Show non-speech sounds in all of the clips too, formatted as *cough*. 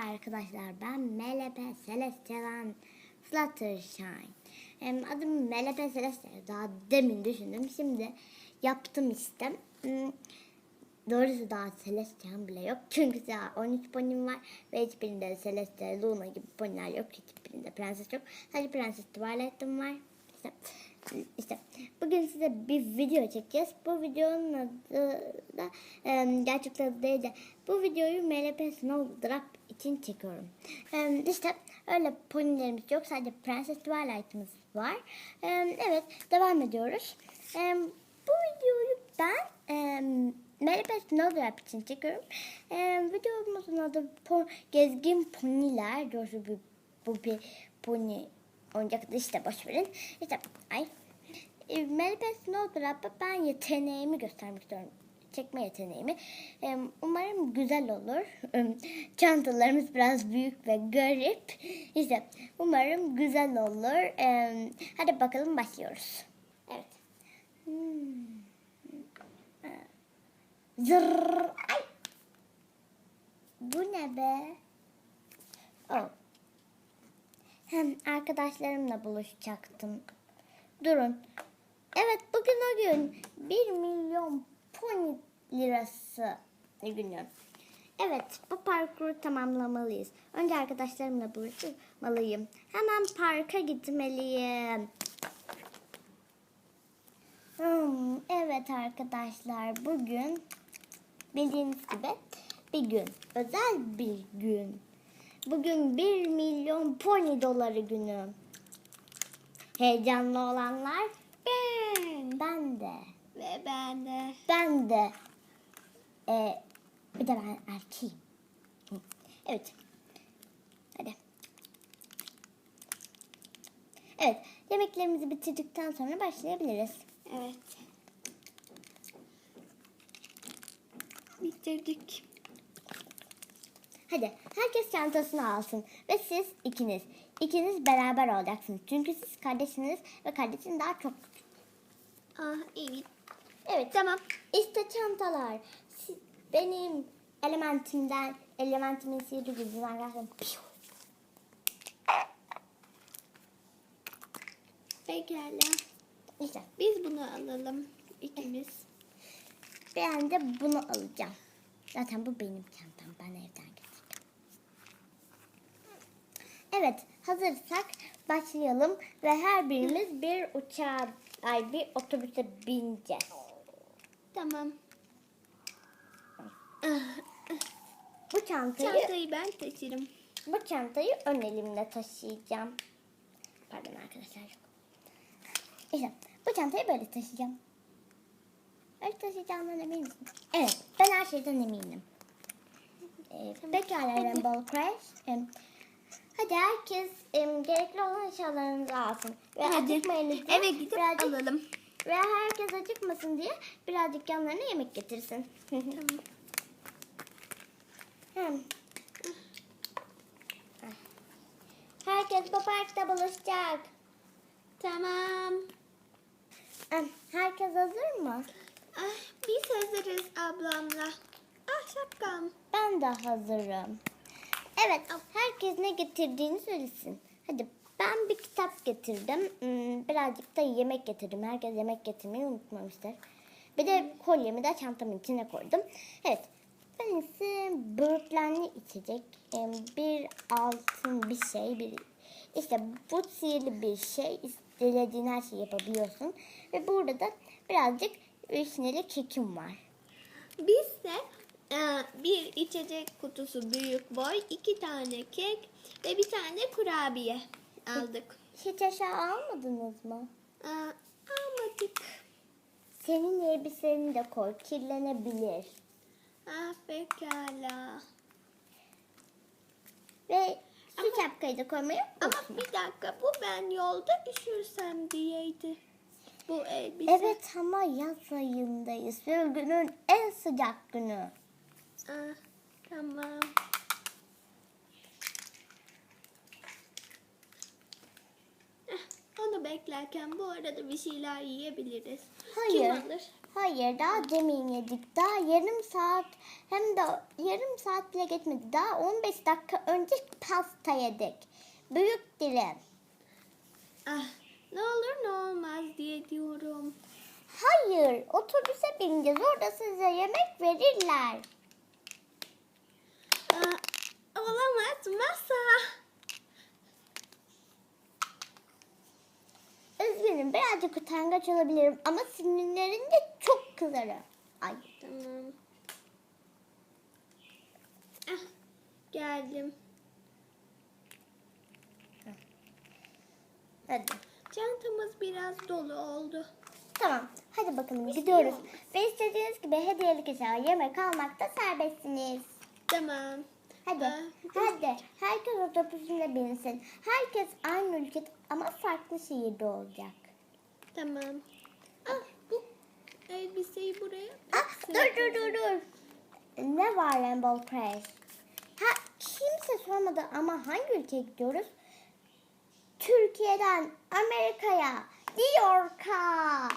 arkadaşlar. Ben Melepe Celestial'an Fluttershy. Adım Melepe Celestial. Daha demin düşündüm. Şimdi yaptım işte. Hmm, Doğrusu daha Celestial bile yok. Çünkü daha 13 ponim var. Ve hiçbirinde Celestial, Luna gibi poniler yok. Hiçbirinde prenses yok. Sadece Prenses Twilight'ım var. İşte, işte bugün size bir video çekeceğiz. Bu videonun adı da e, gerçek adı değil de bu videoyu MLP Snowdrop için çekiyorum. E, işte öyle ponilerimiz yok. Sadece Prenses Twilight'ımız var. E, evet devam ediyoruz. E, bu videoyu ben e, MLP Snowdrop için çekiyorum. E, videomuzun adı po- Gezgin Poniler. Doğrusu bu, bu bir pony oyuncak işte boş verin. İşte ay. E, Melibet Snowdrop'a ben yeteneğimi göstermek istiyorum. Çekme yeteneğimi. E, umarım güzel olur. E, Çantalarımız biraz büyük ve garip. İşte umarım güzel olur. E, hadi bakalım başlıyoruz. Evet. Hmm. Zırr. Ay. Bu ne be? Arkadaşlarımla buluşacaktım. Durun. Evet bugün o gün. 1 milyon pony lirası günü. Evet bu parkuru tamamlamalıyız. Önce arkadaşlarımla buluşmalıyım. Hemen parka gitmeliyim. Hmm, evet arkadaşlar bugün bildiğiniz gibi bir gün. Özel bir gün. Bugün 1 milyon pony doları günü. Heyecanlı olanlar Ben. ben de. Ve ben de. Ben de. Ee, bir de ben erkeğim. Evet. Hadi. Evet. Yemeklerimizi bitirdikten sonra başlayabiliriz. Evet. Bitirdik. Hadi herkes çantasını alsın ve siz ikiniz. ikiniz beraber olacaksınız. Çünkü siz kardeşiniz ve kardeşin daha çok küçük. Ah evet. Evet tamam. İşte çantalar. Siz, benim elementimden, elementimin sihirli gücünden. Piu. Pekala. İşte Biz bunu alalım. ikimiz. ben de bunu alacağım. Zaten bu benim çantam. Ben evden getirdim. Evet hazırsak başlayalım ve her birimiz bir uçağa, ay bir otobüse bineceğiz. Tamam. Bu çantayı, Çantayı ben taşırım. bu çantayı ön elimle taşıyacağım. Pardon arkadaşlar. İşte bu çantayı böyle taşıyacağım. Öyle taşıyacağımdan emin misin? Evet, ben her şeyden eminim. Ee, pekala Rainbow Crash. Ee, hadi herkes em, gerekli olan eşyalarınızı alsın. Ve Hadi. Eve gidip birazcık- alalım. Ve herkes acıkmasın diye birazcık yanlarına yemek getirsin. Tamam. *laughs* Hem. Herkes bu parkta buluşacak. Tamam. Em, Herkes hazır mı? Ah, biz hazırız ablamla. Ah şapkam. Ben de hazırım. Evet, herkes ne getirdiğini söylesin. Hadi ben bir kitap getirdim. Hmm, Birazcık da yemek getirdim. Herkes yemek getirmeyi unutmamıştır. Bir de kolyemi de çantamın içine koydum. Evet, ben ise böğürtlenli içecek. Bir altın bir şey. bir İşte bu sihirli bir şey. İstediğin her şeyi yapabiliyorsun. Ve burada da birazcık vişneli kekim var. Biz de bir içecek kutusu büyük boy, iki tane kek ve bir tane kurabiye aldık. Hiç aşağı almadınız mı? Aa, almadık. Senin elbiseni de koy. Kirlenebilir. Ah pekala. Ve su şapkayı da koymayı Ama bir dakika bu ben yolda üşürsem diyeydi. Bu elbise. Evet ama yaz ayındayız. Ve günün en sıcak günü. Ah, tamam. Eh, Onu beklerken bu arada bir şeyler yiyebiliriz. Hayır. Kim alır? Hayır daha demin yedik. Daha yarım saat Hem de yarım saat bile geçmedi. Daha 15 dakika önce pasta yedik. Büyük dilim. Ah, ne olur ne olmaz diye diyorum. Hayır, otobüse bineceğiz. Orada size yemek verirler. Olamaz masa. Üzgünüm, birazcık utangaç olabilirim ama sinirlerinde çok kızarım. Ay, Tamam. Ah, geldim. hadi. Çantamız biraz dolu oldu. Tamam, hadi bakalım şey gidiyoruz. Ve istediğiniz gibi hediyelik eşya yemek almakta serbestsiniz. Tamam. Hadi, hadi. Herkes otobüsüne binsin. Herkes aynı ülkede ama farklı şehirde olacak. Tamam. Ah, bu elbiseyi buraya Ah, dur dur dur dur. Ne var Rainbow Press? Ha, kimse sormadı ama hangi ülkeye gidiyoruz? Türkiye'den Amerika'ya, New York'a.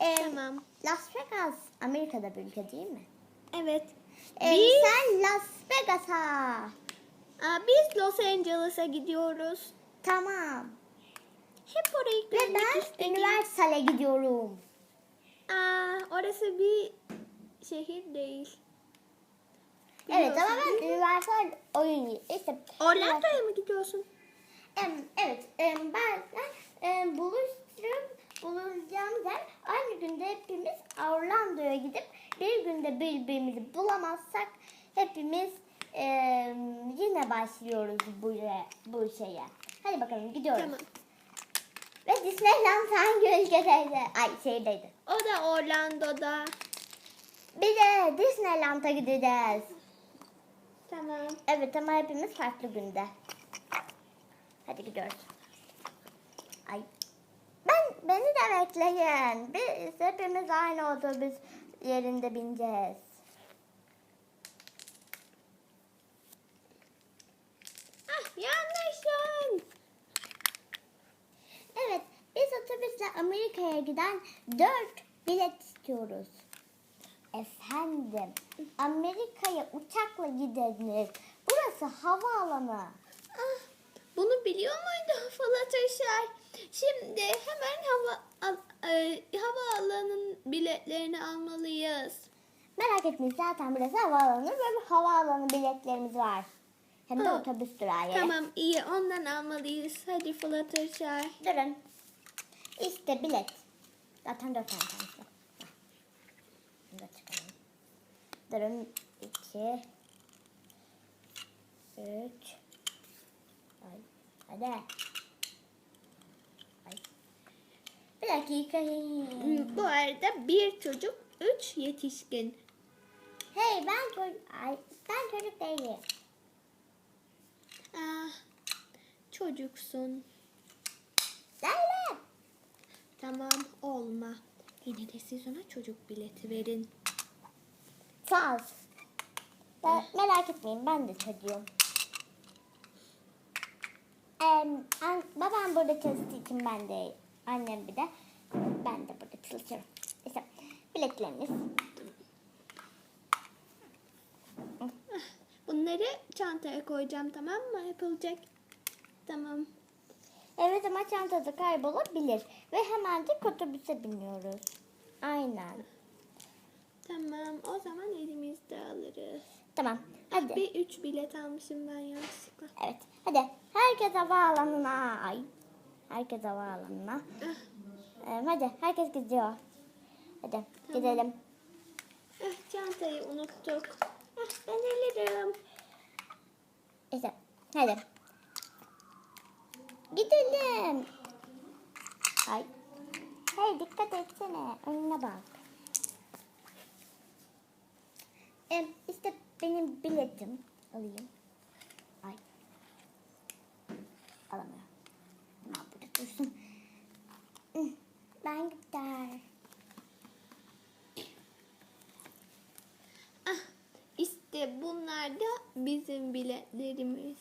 Em, Tamam. Las Vegas Amerika'da bir ülke değil mi? Evet. Em, Biz, Sen Las Vegas'a. Aa, biz Los Angeles'a gidiyoruz. Tamam. Hep orayı Ve görmek ben istedim. Universal'e gidiyorum. Aa, orası bir şehir değil. Evet ama ben? Universal oyun işte Orlando'ya mı gidiyorsun? Em, evet, em, ben em, buluşturup buluşacağımız yer aynı günde hepimiz Orlando'ya gidip bir günde birbirimizi bulamazsak hepimiz em, yine başlıyoruz bu, bu şeye. Hadi bakalım gidiyoruz. Tamam. Ve Disneyland hangi ülkedeydi? Ay şehirdeydi. O da Orlando'da. Bir de Disneyland'a gideceğiz. Tamam. Evet ama hepimiz farklı günde. Hadi gidiyoruz. Ay. Ben beni de bekleyin. Biz hepimiz aynı otobüs yerinde bineceğiz. Ah, yanlışın. Evet, biz otobüsle Amerika'ya giden dört bilet istiyoruz. Efendim, Amerika'ya uçakla gidenir. Burası havaalanı. Ah, bunu biliyor muydu Fluttershy? Şimdi hemen hava al- e, havaalanının biletlerini almalıyız. Merak etmeyin zaten burası havaalanı ve havaalanı biletlerimiz var. Hem de Ha. otobüs durağı. Tamam iyi ondan almalıyız. Hadi Fluttershy. Durun. İşte bilet. Zaten dört tane tanesi. Bunu da çıkaralım. Durun. İki. Üç. Ay. Hadi. Ay. Bir dakika. Bu arada bir çocuk, üç yetişkin. Hey ben çocuk. Ben çocuk değilim. Ah, çocuksun. Değilim. Tamam olma. Yine de siz ona çocuk bileti verin. Sağ ol. Ben, merak etmeyin ben de çocuğum. An, babam burada çalıştığı için ben de annem bir de ben de burada çalışıyorum. İşte biletleriniz. Bunları çantaya koyacağım tamam mı? Yapılacak. Tamam. Evet ama çantada kaybolabilir. Ve hemencik otobüse biniyoruz. Aynen. Tamam o zaman elimizde alırız. Tamam hadi. Bir üç bilet almışım ben yanlışlıkla. Evet hadi. Herkes havaalanına. Ay. Herkes. Ah, Em, hadi herkes gidiyor. Hadi gidelim. ah, çantayı unuttuk. Ah, ben alırım. İşte hadi. Gidelim. Ay. Hey dikkat etsene. Önüne bak. Em, işte benim biletim. Alayım. Ay. Alamıyorum. Ama burada dursun. Hı, Ben gider. Ah, işte bunlar da bizim biletlerimiz.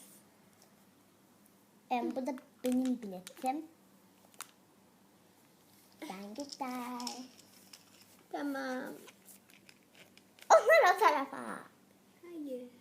Em, bu da benim biletim. Ben gider. Tamam. Onlar o tarafa. Hayır.